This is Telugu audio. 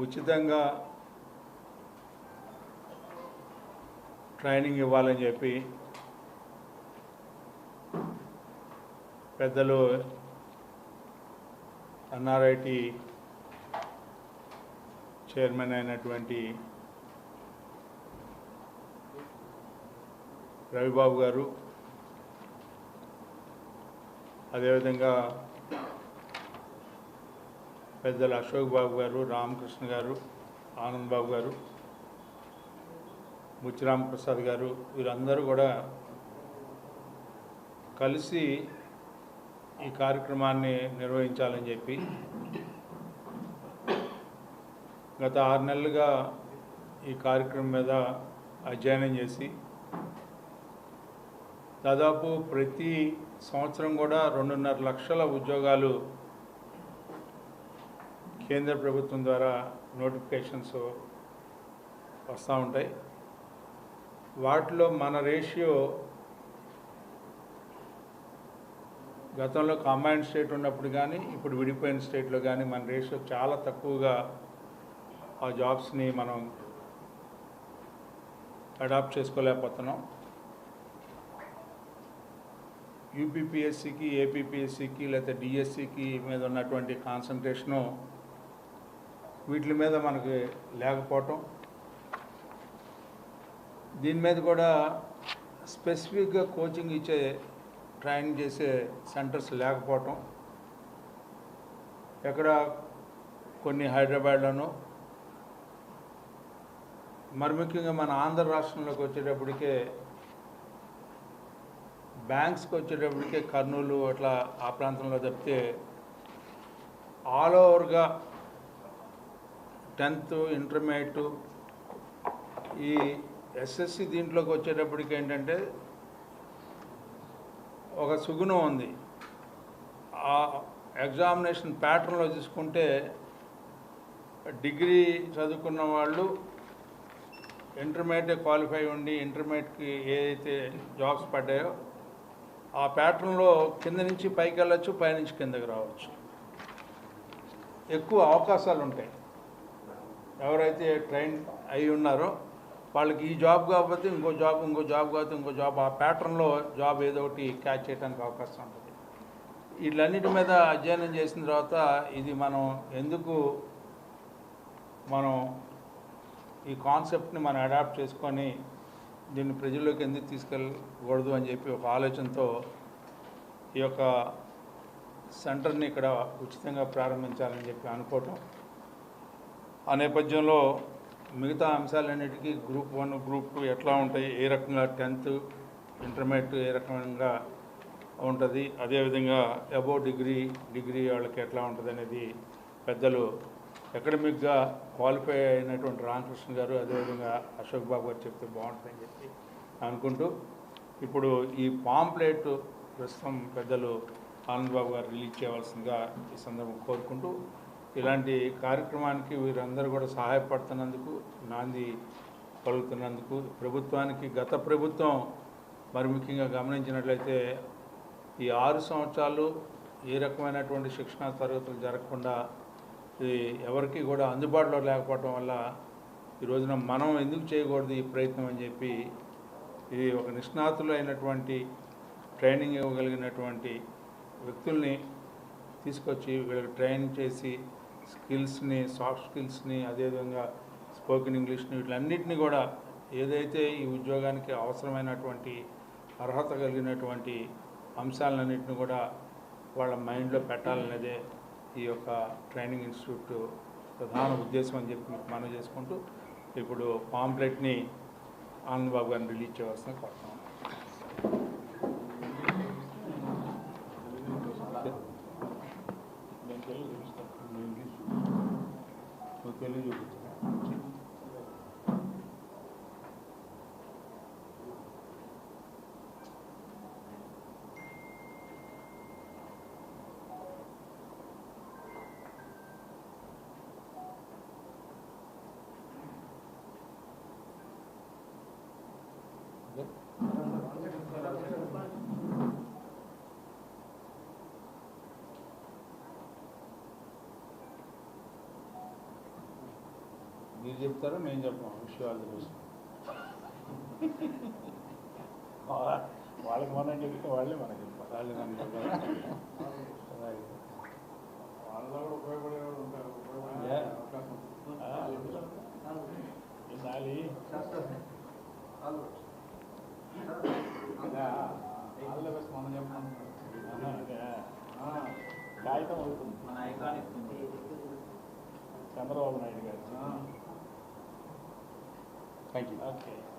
ఉచితంగా ట్రైనింగ్ ఇవ్వాలని చెప్పి పెద్దలు ఎన్ఆర్ఐటి చైర్మన్ అయినటువంటి రవిబాబు గారు అదేవిధంగా పెద్దలు అశోక్ బాబు గారు రామకృష్ణ గారు ఆనంద్ బాబు గారు బుచ్చిరామ్ ప్రసాద్ గారు వీరందరూ కూడా కలిసి ఈ కార్యక్రమాన్ని నిర్వహించాలని చెప్పి గత ఆరు నెలలుగా ఈ కార్యక్రమం మీద అధ్యయనం చేసి దాదాపు ప్రతి సంవత్సరం కూడా రెండున్నర లక్షల ఉద్యోగాలు కేంద్ర ప్రభుత్వం ద్వారా నోటిఫికేషన్స్ వస్తూ ఉంటాయి. వాటిలో మన రేషియో గతంలో కాంబైన్ స్టేట్ ఉన్నప్పుడు కానీ ఇప్పుడు విడిపోయిన స్టేట్లో కానీ మన రేషియో చాలా తక్కువగా ఆ జాబ్స్ని మనం అడాప్ట్ చేసుకోలేకపోతున్నాం. యూపీపీఎస్సికి ఏపీపీఎస్సికి లేకపోతే డిఎస్సికి మీద ఉన్నటువంటి కాన్సన్ట్రేషను వీటి మీద మనకి లేకపోవటం. దీని మీద కూడా స్పెసిఫిక్గా కోచింగ్ ఇచ్చే ట్రైనింగ్ చేసే సెంటర్స్ లేకపోవటం. ఎక్కడ కొన్ని హైదరాబాద్లోనూ. మరి ముఖ్యంగా మన ఆంధ్ర రాష్ట్రంలోకి వచ్చేటప్పటికే బ్యాంక్స్కి వచ్చేటప్పటికే కర్నూలు అట్లా ఆ ప్రాంతంలో తప్పితే ఆల్ ఓవర్గా టెన్త్ ఇంటర్మీడియట్ ఈ ఎస్ఎస్సి దీంట్లోకి వచ్చేటప్పటికి ఏంటంటే ఒక సుగుణం ఉంది. ఆ ఎగ్జామినేషన్ ప్యాటర్న్లో చూసుకుంటే డిగ్రీ చదువుకున్న వాళ్ళు ఇంటర్మీడియట్ క్వాలిఫై ఉండి ఇంటర్మీడియట్కి ఏదైతే జాబ్స్ పడ్డాయో ఆ ప్యాటర్న్లో కింద నుంచి పైకి వెళ్ళొచ్చు పైనుంచి కిందకి రావచ్చు. ఎక్కువ అవకాశాలు ఉంటాయి ఎవరైతే ట్రైన్ అయి ఉన్నారో వాళ్ళకి ఈ జాబ్ కాకపోతే ఇంకో జాబ్ ఇంకో జాబ్ కాకపోతే ఇంకో జాబ్ ఆ ప్యాటర్న్లో జాబ్ ఏదో ఒకటి క్యాచ్ చేయడానికి అవకాశం ఉంటుంది. వీళ్ళన్నిటి మీద అధ్యయనం చేసిన తర్వాత ఇది మనం ఎందుకు మనం ఈ కాన్సెప్ట్ని మనం అడాప్ట్ చేసుకొని దీన్ని ప్రజల్లోకి ఎందుకు తీసుకెళ్ళకూడదు అని చెప్పి ఒక ఆలోచనతో ఈ యొక్క సెంటర్ని ఇక్కడ ఉచితంగా ప్రారంభించాలని చెప్పి అనుకోవటం ఆ నేపథ్యంలో మిగతా అంశాలన్నిటికీ గ్రూప్ వన్ గ్రూప్ టూ ఎట్లా ఉంటాయి? ఏ రకంగా టెన్త్ ఇంటర్మీడియట్ ఏ రకంగా ఉంటుంది? అదేవిధంగా అబో డిగ్రీ డిగ్రీ వాళ్ళకి ఎట్లా ఉంటుంది అనేది పెద్దలు అకాడమిక్గా క్వాలిఫై అయినటువంటి రామకృష్ణ గారు అదేవిధంగా అశోక్ బాబు గారు చెప్తే బాగుంటుందని చెప్పి అనుకుంటూ ఇప్పుడు ఈ పాంప్లెట్ ప్రస్తుతం పెద్దలు ఆనంద్ బాబు గారు రిలీజ్ చేయవలసిందిగా ఈ సందర్భం కోరుకుంటూ ఇలాంటి కార్యక్రమానికి వీరందరూ కూడా సహాయపడుతున్నందుకు నాంది పలుకుతున్నందుకు ప్రభుత్వానికి గత ప్రభుత్వం మరి ముఖ్యంగా గమనించినట్లయితే ఈ ఆరు సంవత్సరాలు ఏ రకమైనటువంటి శిక్షణా తరగతులు జరగకుండా ఇది ఎవరికి కూడా అందుబాటులో లేకపోవడం వల్ల ఈ రోజున మనం ఎందుకు చేయకూడదు ఈ ప్రయత్నం అని చెప్పి ఇది ఒక నిష్ణాతులు అయినటువంటి ట్రైనింగ్ ఇవ్వగలిగినటువంటి వ్యక్తుల్ని తీసుకొచ్చి వీళ్ళకి ట్రైన్ చేసి స్కిల్స్ని సాఫ్ట్ స్కిల్స్ని అదేవిధంగా స్పోకెన్ ఇంగ్లీష్ని వీటిలన్నింటినీ కూడా ఏదైతే ఈ ఉద్యోగానికి అవసరమైనటువంటి అర్హత కలిగినటువంటి అంశాలన్నింటినీ కూడా వాళ్ళ మైండ్లో పెట్టాలనేదే ఈ యొక్క ట్రైనింగ్ ఇన్స్టిట్యూట్ ప్రధాన ఉద్దేశం అని చెప్పి మీకు మనం చేసుకుంటూ ఇప్పుడు పాంప్లెట్ని ఆనంద్ బాబు గారిని రిలీజ్ చేయవలసిన కోరుతున్నాం. మీరు చెప్తారా మేము చెప్పాం విష్ ఆల్ ది బెస్ట్ వాళ్ళకి మనం చెప్తే వాళ్ళే మనకి చెప్తారు. వాళ్ళు మనం చెప్పాం అదే. ఆ, కాగితం అవుతుంది. చంద్రబాబు నాయుడు గారు. Thank you. Okay.